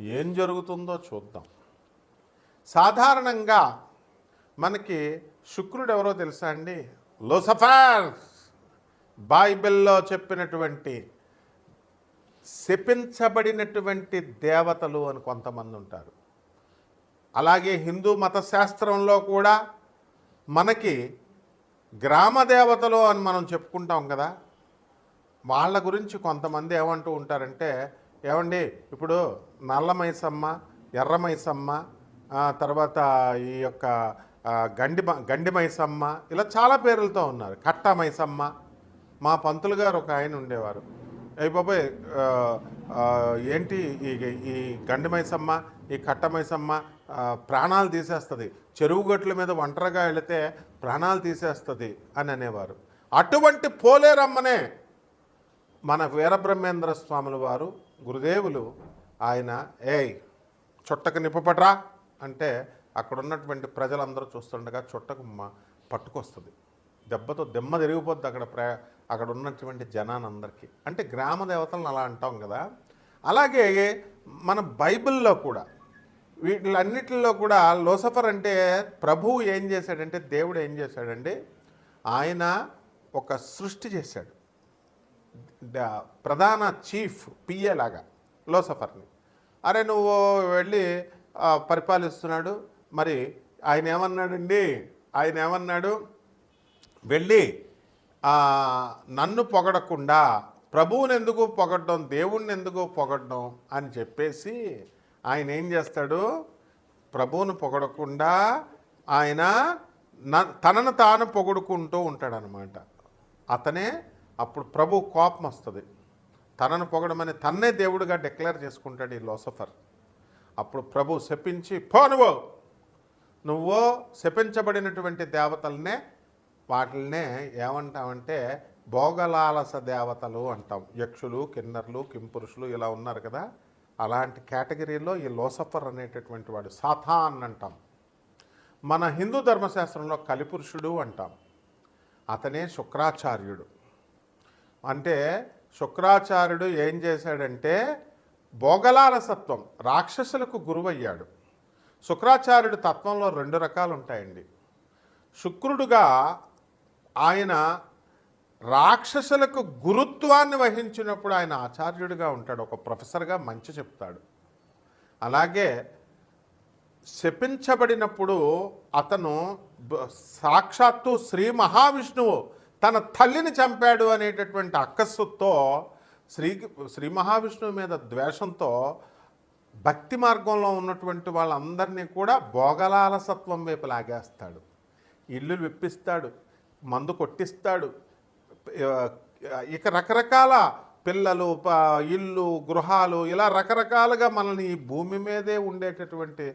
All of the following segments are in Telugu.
ఏం జరుగుతుందో చూద్దాం. సాధారణంగా మనకి శుక్రుడు ఎవరో తెలుసా అండి? లోసఫర్. బైబిల్లో చెప్పినటువంటి శపించబడినటువంటి దేవతలు అని కొంతమంది ఉంటారు. అలాగే హిందూ మత శాస్త్రంలో కూడా మనకి గ్రామ దేవతలు అని మనం చెప్పుకుంటాం కదా. వాళ్ళ గురించి కొంతమంది ఏమంటూ ఉంటారంటే ఏమండి ఇప్పుడు నల్ల మైసమ్మ ఎర్ర మైసమ్మ తర్వాత ఈ యొక్క గండి గండి మైసమ్మ ఇలా చాలా పేర్లతో ఉన్నారు. కట్ట మైసమ్మ మా పంతులు గారు ఒక ఆయన ఉండేవారు. అయ్యి బాబాయ్ ఏంటి ఈ ఈ గండి మైసమ్మ ఈ కట్ట మైసమ్మ ప్రాణాలు తీసేస్తుంది. చెరువు గట్ల మీద ఒంటరిగా వెళితే ప్రాణాలు తీసేస్తుంది అని అనేవారు. అటువంటి పోలేరమ్మనే మన వీరబ్రహ్మేంద్ర స్వాముల వారు గురుదేవులు ఆయన ఏయ్ చుట్టకు నిప్పపట్రా అంటే అక్కడ ఉన్నటువంటి ప్రజలందరూ చూస్తుండగా చుట్టకు పట్టుకొస్తుంది. దెబ్బతో దెమ్మ తిరిగిపోద్ది అక్కడ ప్ర అక్కడ ఉన్నటువంటి జనానందరికీ. అంటే గ్రామ దేవతలను అలా అంటాం కదా. అలాగే మన బైబిల్లో కూడా వీటిలన్నిటిలో కూడా లోసఫర్ అంటే ప్రభువు ఏం చేశాడంటే దేవుడు ఏం చేశాడంటే ఆయన ఒక సృష్టి చేశాడు. ప్రధాన చీఫ్ పిఏ లాగా. లోసఫర్ని అరే నువ్వు వెళ్ళి పరిపాలిస్తున్నాడు. మరి ఆయన ఏమన్నాడండి? ఆయన ఏమన్నాడు? వెళ్ళి నన్ను పొగడకుండా ప్రభువుని ఎందుకు పొగడ్డం దేవుణ్ణి ఎందుకు పొగడ్డం అని చెప్పేసి ఆయన ఏం చేస్తాడు? ప్రభువుని పొగడకుండా ఆయన తనను తాను పొగుడుకుంటూ ఉంటాడనమాట. అతనే అప్పుడు ప్రభు కోపం వస్తుంది. తనను పొగడమని తన్నే దేవుడిగా డిక్లేర్ చేసుకుంటాడు ఈ లోసఫర్. అప్పుడు ప్రభు శపించి పో నువ్వు! శపించబడినటువంటి దేవతలనే వాటిల్నే ఏమంటామంటే భోగలాలస దేవతలు అంటాం. యక్షులు కిన్నర్లు కింపురుషులు ఇలా ఉన్నారు కదా. అలాంటి కేటగిరీలో ఈ లోసఫర్ అనేటటువంటి వాడు సాథాన్ అంటాం. మన హిందూ ధర్మశాస్త్రంలో కలిపురుషుడు అంటాం. అతనే శుక్రాచార్యుడు. అంటే శుక్రాచార్యుడు ఏం చేశాడంటే భోగలాలసత్వం రాక్షసులకు గురువయ్యాడు. శుక్రాచార్యుడు తత్వంలో రెండు రకాలు ఉంటాయండి శుక్రుడుగా ఆయన రాక్షసులకు గురుత్వాన్ని వహించినప్పుడు ఆయన ఆచార్యుడిగా ఉంటాడు. ఒక ప్రొఫెసర్గా మంచి చెప్తాడు. అలాగే శపించబడినప్పుడు అతను సాక్షాత్తు శ్రీ మహావిష్ణువు తన తల్లిని చంపాడు అనేటటువంటి అక్కస్సుతో శ్రీ శ్రీ మహావిష్ణువు మీద ద్వేషంతో భక్తి మార్గంలో ఉన్నటువంటి వాళ్ళందరినీ కూడా భోగలాలసత్వం వైపు లాగేస్తాడు. ఇల్లు విప్పిస్తాడు మందు కొట్టిస్తాడు. ఇక రకరకాల పిల్లలు ప- ఇల్లు గృహాలు ఇలా రకరకాలుగా మనల్ని ఈ భూమి మీదే ఉండేటటువంటి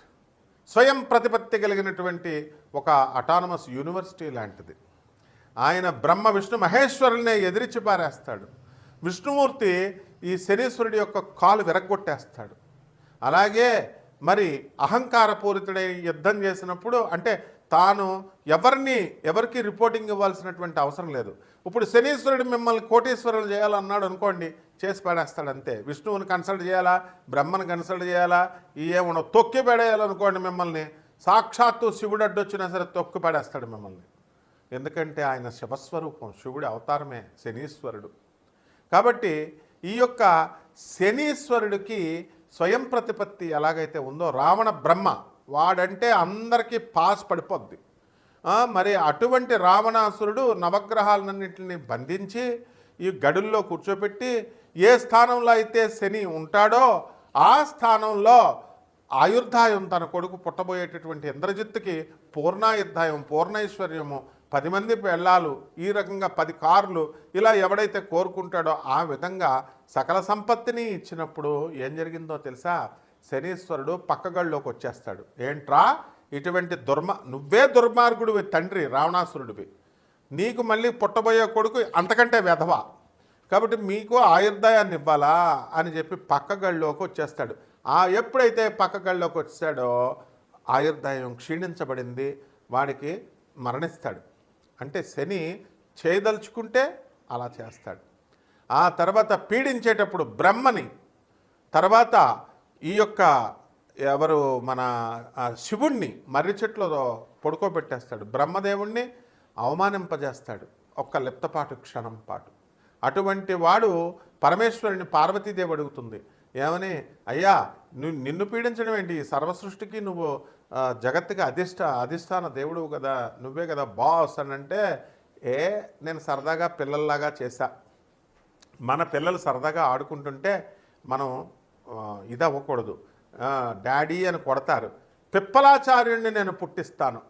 స్వయం ప్రతిపత్తి కలిగినటువంటి ఒక అటానమస్ యూనివర్సిటీ లాంటిది. ఆయన బ్రహ్మ విష్ణు మహేశ్వరుల్నే ఎదిరించి పారేస్తాడు. విష్ణుమూర్తి ఈ శనీశ్వరుడి యొక్క కాలు విరగ్గొట్టేస్తాడు. అలాగే మరి అహంకారపూరితుడై యుద్ధం చేసినప్పుడు అంటే తాను ఎవరిని ఎవరికి రిపోర్టింగ్ ఇవ్వాల్సినటువంటి అవసరం లేదు. ఇప్పుడు శనీశ్వరుడు మిమ్మల్ని కోటీశ్వరులు చేయాలన్నాడు అనుకోండి చేసి పడేస్తాడు అంతే విష్ణువుని కన్సల్ట్ చేయాలా? బ్రహ్మను కన్సల్ట్ చేయాలా? ఏమన్నా తొక్కి పడేయాలనుకోండి మిమ్మల్ని. సాక్షాత్తు శివుడు అడ్డొచ్చినా సరే తొక్కి పడేస్తాడు మిమ్మల్ని. ఎందుకంటే ఆయన శివస్వరూపం శివుడి అవతారమే శనీశ్వరుడు. కాబట్టి ఈ యొక్క శనీశ్వరుడికి స్వయం ప్రతిపత్తి ఎలాగైతే ఉందో రావణ బ్రహ్మ వాడంటే అందరికీ పాస్ పడిపోద్ది. మరి అటువంటి రావణాసురుడు నవగ్రహాలన్నింటిని బంధించి ఈ గడుల్లో కూర్చోబెట్టి ఏ స్థానంలో అయితే శని ఉంటాడో ఆ స్థానంలో ఆయుర్దాయం తన కొడుకు పుట్టబోయేటటువంటి ఇంద్రజిత్తుకి పూర్ణాయుర్దాయం పూర్ణైశ్వర్యము పది మంది పెళ్ళాలు ఈ రకంగా పది కార్లు ఇలా ఎవడైతే కోరుకుంటాడో ఆ విధంగా సకల సంపత్తిని ఇచ్చినప్పుడు ఏం జరిగిందో తెలుసా? శనీశ్వరుడు పక్కగళ్ళలోకి వచ్చేస్తాడు. ఏంట్రా? ఇటువంటి దుర్మ నువ్వే దుర్మార్గుడివి తండ్రి రావణాసురుడివి. నీకు మళ్ళీ పుట్టబోయే కొడుకు అంతకంటే వెధవ. కాబట్టి మీకు ఆయుర్దాయాన్ని ఇవ్వాలా అని చెప్పి పక్క గళ్ళలోకి వచ్చేస్తాడు. ఆ ఎప్పుడైతే పక్క గళ్ళలోకి వచ్చాడో ఆయుర్దాయం క్షీణించబడింది వాడికి మరణిస్తాడు. అంటే శని చేయదలుచుకుంటే అలా చేస్తాడు. ఆ తర్వాత పీడించేటప్పుడు బ్రహ్మని తర్వాత ఈ యొక్క ఎవరు మన శివుణ్ణి మర్రి చెట్లతో పడుకోబెట్టేస్తాడు. బ్రహ్మదేవుణ్ణి అవమానింపజేస్తాడు ఒక్క లిప్తపాటు క్షణం పాటు. అటువంటి వాడు పరమేశ్వరుని పార్వతీదేవి అడుగుతుంది. ఏమని? అయ్యా నిన్ను పీడించడం ఏంటి? సర్వసృష్టికి నువ్వు జగత్తుకి అధిష్ట అధిష్టాన దేవుడు కదా నువ్వే కదా బాస్ అని అంటే ఏ నేను సరదాగా పిల్లల్లాగా చేశా. మన పిల్లలు సరదాగా ఆడుకుంటుంటే మనం ఇది అవ్వకూడదు డాడీ అని కొడతారు. పిప్పలాచార్యుణ్ణి నేను పుట్టిస్తాను.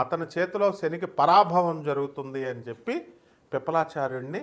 అతని చేతిలో శనికి పరాభవం జరుగుతుంది అని చెప్పి పిప్పలాచార్యుణ్ణి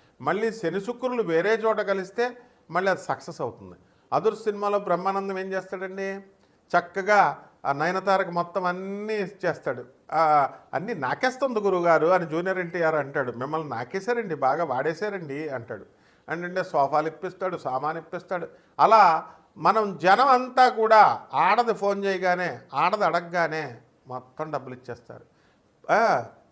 మళ్ళీ శని శుక్రులు వేరే చోట కలిస్తే మళ్ళీ అది సక్సెస్ అవుతుంది. అదురు సినిమాలో బ్రహ్మానందం ఏం చేస్తాడండి? చక్కగా ఆ నయనతారకు మొత్తం అన్నీ చేస్తాడు. అన్నీ నాకేస్తుంది గురువుగారు అని జూనియర్ ఎన్టీఆర్ అంటాడు. మిమ్మల్ని నాకేశారండి బాగా వాడేశారండి అంటాడు. అంటే సోఫాలు ఇప్పిస్తాడు సామాన్ ఇప్పిస్తాడు. అలా మనం జనం అంతా కూడా ఆడది ఫోన్ చేయగానే ఆడది అడగగానే మొత్తం డబ్బులు ఇచ్చేస్తారు.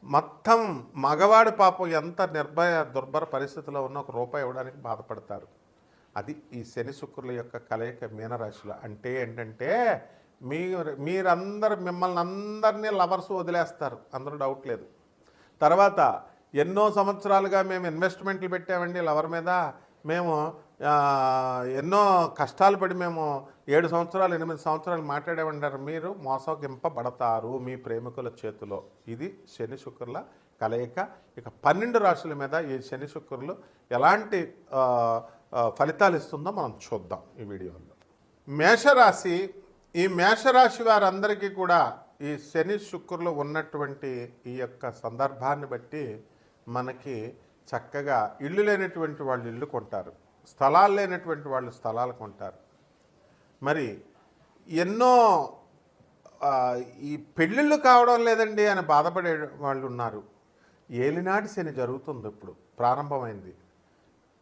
మొత్తం మగవాడి పాపం ఎంత నిర్భయ దుర్భర పరిస్థితిలో ఉన్న ఒక రూపాయి ఇవ్వడానికి బాధపడతారు. అది ఈ శని శుక్రుల యొక్క కలయిక మీనరాశిలో. అంటే ఏంటంటే మీరు మీరందరు మిమ్మల్ని అందరినీ లవర్స్ వదిలేస్తారు. అందరూ డౌట్ లేదు. తర్వాత ఎన్నో సంవత్సరాలుగా మేము ఇన్వెస్ట్మెంట్లు పెట్టామండి లవర్ మీద. మేము ఎన్నో కష్టాలు పడి మేము ఏడు సంవత్సరాలు ఎనిమిది సంవత్సరాలు మాట్లాడేమంటారు మీరు మోసగింపబడతారు మీ ప్రేమికుల చేతిలో. ఇది శని శుక్రుల కలయిక. ఇక పన్నెండు రాశుల మీద ఈ శని శుక్రులు ఎలాంటి ఫలితాలు ఇస్తుందో మనం చూద్దాం ఈ వీడియోలో. మేషరాశి ఈ మేషరాశి వారందరికీ కూడా ఈ శని శుక్రులు ఉన్నటువంటి ఈ యొక్క సందర్భాన్ని బట్టి మనకి చక్కగా ఇల్లు లేనటువంటి వాళ్ళు ఇల్లు కొంటారు. స్థలాలు లేనటువంటి వాళ్ళు స్థలాలు కొంటారు. మరి ఎన్నో ఈ పెళ్ళిళ్ళు కావడం లేదండి అని బాధపడే వాళ్ళు ఉన్నారు. ఏలినాటి శని జరుగుతుంది ఇప్పుడు ప్రారంభమైంది.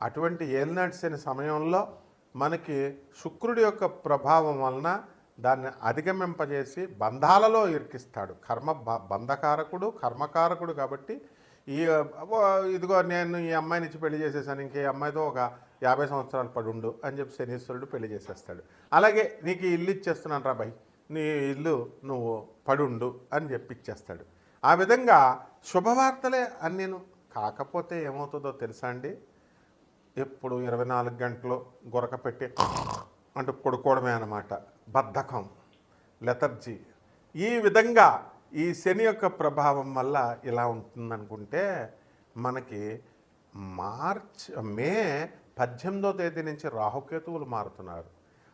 అటువంటి ఏలినాటి శని సమయంలో మనకి శుక్రుడి యొక్క ప్రభావం వలన దాన్ని అధిగమింపజేసి బంధాలలో ఇరికిస్తాడు. కర్మ బ- బంధకారకుడు కర్మకారకుడు కాబట్టి ఈ అబ్బో, ఇదిగో నేను ఈ అమ్మాయిని ఇచ్చి పెళ్ళి చేసేసాను ఇంకే అమ్మాయితో ఒక యాభై సంవత్సరాలు పడుండు అని చెప్పి శనీశ్వరుడు పెళ్ళి చేసేస్తాడు. అలాగే నీకు ఈ ఇల్లు ఇచ్చేస్తున్నాను రా భయ్ నీ ఇల్లు నువ్వు పడుండు అని చెప్పి ఇచ్చేస్తాడు. ఆ విధంగా శుభవార్తలే అన్నీను. కాకపోతే ఏమవుతుందో తెలుసా అండి? ఎప్పుడు ఇరవై నాలుగు గంటలు గొరక పెట్టి అంటూ పడుకోవడమే అనమాట బద్ధకం లెథర్జీ. ఈ విధంగా ఈ శని యొక్క ప్రభావం వల్ల ఇలా ఉంటుందనుకుంటే మనకి మార్చ్ మే పద్దెనిమిదో తేదీ నుంచి రాహుకేతువులు మారుతున్నారు.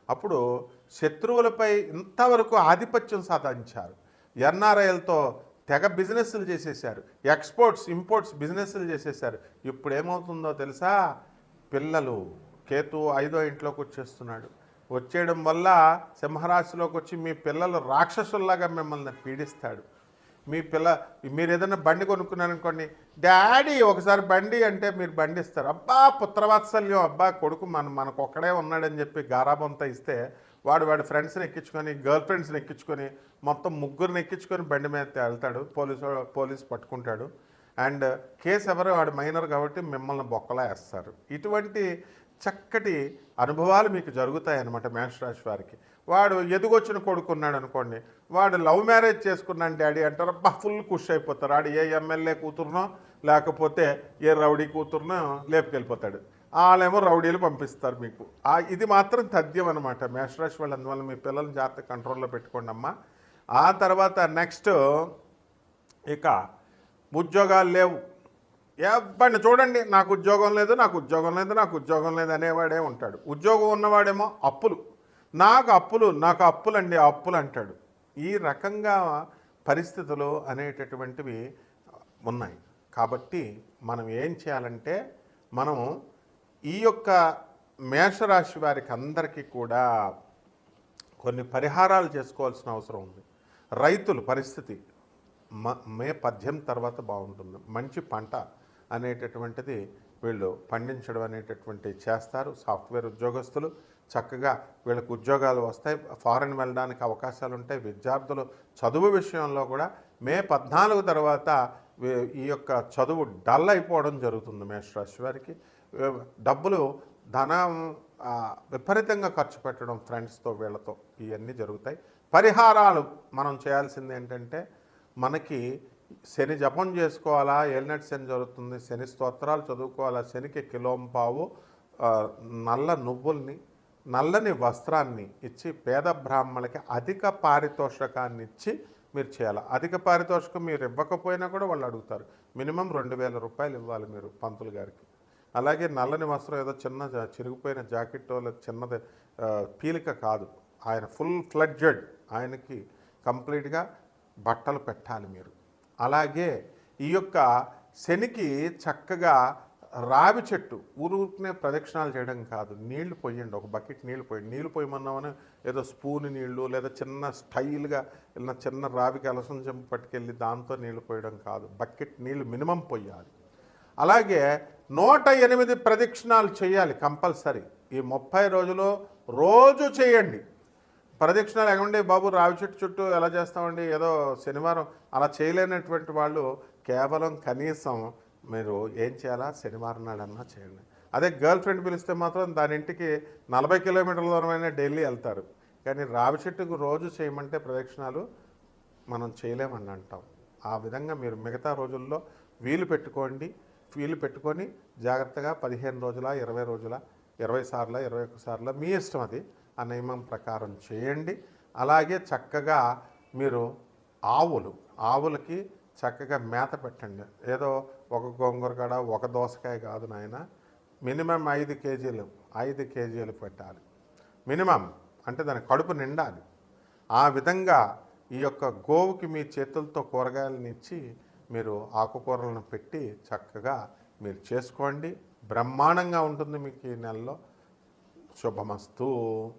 అప్పుడు శత్రువులపై ఇంతవరకు ఆధిపత్యం సాధించారు. ఎన్ఆర్ఐలతో తెగ బిజినెస్లు చేసేసారు ఎక్స్పోర్ట్స్ ఇంపోర్ట్స్ బిజినెస్లు చేసేసారు ఇప్పుడు ఏమవుతుందో తెలుసా? పిల్లలు కేతు ఐదో ఇంట్లోకి వచ్చేస్తున్నాడు. వచ్చేయడం వల్ల సింహరాశిలోకి వచ్చి మీ పిల్లలు రాక్షసుల్లాగా మిమ్మల్ని పీడిస్తాడు. మీ పిల్ల మీరు ఏదైనా బండి కొనుక్కున్నారనుకోండి డాడీ ఒకసారి బండి అంటే మీరు బండి ఇస్తారు. అబ్బా పుత్రవాత్సల్యం అబ్బా కొడుకు మన మనకు ఒక్కడే ఉన్నాడని చెప్పి గారాబంతా ఇస్తే వాడు వాడి ఫ్రెండ్స్ని ఎక్కించుకొని గర్ల్ ఫ్రెండ్స్ని ఎక్కించుకొని మొత్తం ముగ్గురిని ఎక్కించుకొని బండి మీద వెళ్తాడు పోలీసు పోలీసు పట్టుకుంటాడు. అండ్ కేసు ఎవరు వాడు మైనర్ కాబట్టి మిమ్మల్ని బొక్కలా వేస్తారు. ఇటువంటి చక్కటి అనుభవాలు మీకు జరుగుతాయి అన్నమాట మేషరాశి వారికి. వాడు ఎదుగొచ్చిన కొడుకున్నాడు అనుకోండి వాడు లవ్ మ్యారేజ్ చేసుకున్నాను డాడీ అంటారు అబ్బా ఫుల్ ఖుషి అయిపోతారు. ఆడు ఏ ఎమ్మెల్యే కూతురునో లేకపోతే ఏ రౌడీ కూతురునో లేపుకెళ్ళిపోతాడు. వాళ్ళేమో రౌడీలు పంపిస్తారు మీకు. ఆ ఇది మాత్రం తథ్యం అనమాట మేషరాశి వాళ్ళు. అందువల్ల మీ పిల్లల్ని జాగ్రత్త కంట్రోల్లో పెట్టుకోండి అమ్మా. ఆ తర్వాత నెక్స్ట్ ఇక ఉద్యోగాలు లేవు. ఎవరిని చూడండి నాకు ఉద్యోగం లేదు నాకు ఉద్యోగం లేదు నాకు ఉద్యోగం లేదు అనేవాడే ఉంటాడు. ఉద్యోగం ఉన్నవాడేమో అప్పులు. నాకు అప్పులు నాకు అప్పులండి అప్పులు అంటాడు. ఈ రకంగా పరిస్థితులు అనేటటువంటివి ఉన్నాయి. కాబట్టి మనం ఏం చేయాలంటే మనం ఈ యొక్క మేషరాశి వారికి అందరికీ కూడా కొన్ని పరిహారాలు చేసుకోవాల్సిన అవసరం ఉంది. రైతుల పరిస్థితి మ మే పద్యం తర్వాత బాగుంటుంది. మంచి పంట. అనేటటువంటిది వీళ్ళు పండించడం అనేటటువంటి చేస్తారు. సాఫ్ట్వేర్ ఉద్యోగస్తులు చక్కగా వీళ్ళకు ఉద్యోగాలు వస్తాయి. ఫారెన్ వెళ్ళడానికి అవకాశాలు ఉంటాయి. విద్యార్థులు చదువు విషయంలో కూడా మే పద్నాలుగు తర్వాత ఈ యొక్క చదువు డల్ అయిపోవడం జరుగుతుంది మేషరాశి వారికి. డబ్బులు ధనం విపరీతంగా ఖర్చు పెట్టడం ఫ్రెండ్స్తో వీళ్ళతో ఇవన్నీ జరుగుతాయి. పరిహారాలు మనం చేయాల్సింది ఏంటంటే మనకి శని జపం చేసుకోవాలా? ఏలినట్ శని జరుగుతుంది. శని స్తోత్రాలు చదువుకోవాలా? శనికి కిలోంపావు నల్ల నువ్వుల్ని నల్లని వస్త్రాన్ని ఇచ్చి పేద బ్రాహ్మణులకి అధిక పారితోషకాన్ని ఇచ్చి మీరు చేయాలి? అధిక పారితోషికం మీరు ఇవ్వకపోయినా కూడా వాళ్ళు అడుగుతారు. మినిమం రెండు వేల రూపాయలు ఇవ్వాలి మీరు పంతులు గారికి. అలాగే నల్లని వస్త్రం ఏదో చిన్న జా- చిరిగిపోయిన జాకెట్ లేదా చిన్నది పీలిక కాదు. ఆయన ఫుల్ ఫ్లడ్జెడ్. ఆయనకి కంప్లీట్గా బట్టలు పెట్టాలి మీరు. అలాగే ఈ యొక్క శనికి చక్కగా రావి చెట్టు ఊరుకునే ప్రదక్షిణాలు చేయడం కాదు. నీళ్ళు పోయండి ఒక బకెట్ నీళ్ళు పోయండి. నీళ్ళు పోయమన్నామని ఏదో స్పూన్ నీళ్ళు లేదా చిన్న స్టైల్గా ఇలా చిన్న రావికి అలసం చెంపు పట్టుకెళ్ళి దాంతో నీళ్ళు పోయడం కాదు. బకెట్ నీళ్ళు మినిమం పోయాలి. అలాగే నూట ఎనిమిది ప్రదక్షిణాలు చేయాలి కంపల్సరీ. ఈ ముప్పై రోజులు రోజు చేయండి. ప్రదక్షిణాలు ఎగండి బాబు రావి చెట్టు చుట్టూ ఎలా చేస్తామండి? ఏదో శనివారం అలా చేయలేనటువంటి వాళ్ళు కేవలం కనీసం మీరు ఏం చేయాలా? శనివారం నాడన్నా చేయండి. అదే గర్ల్ ఫ్రెండ్ పిలిస్తే మాత్రం దాని ఇంటికి నలభై కిలోమీటర్ల దూరమైన ఢిల్లీ వెళ్తారు. కానీ రావి చెట్టుకు రోజు చేయమంటే ప్రదక్షిణాలు మనం చేయలేమని అంటాం. ఆ విధంగా మీరు మిగతా రోజుల్లో వీలు పెట్టుకోండి. వీలు పెట్టుకొని జాగ్రత్తగా పదిహేను రోజుల ఇరవై రోజుల ఇరవై సార్ల ఇరవై ఒక్క సార్ల మీ ఇష్టం అది. ఆ నియమం ప్రకారం చేయండి. అలాగే చక్కగా మీరు ఆవులు ఆవులకి చక్కగా మేత పెట్టండి. ఏదో ఒక గోంగూరకాడ ఒక దోసకాయ కాదు నాయన మినిమం ఐదు కేజీలు ఐదు కేజీలు పెట్టాలి. మినిమం అంటే దాని కడుపు నిండాలి. ఆ విధంగా ఈ యొక్క గోవుకి మీ చేతులతో కూరగాయలను ఇచ్చి మీరు ఆకుకూరలను పెట్టి చక్కగా మీరు చేసుకోండి. బ్రహ్మాండంగా ఉంటుంది మీకు ఈ నెలలో. శుభమస్తు.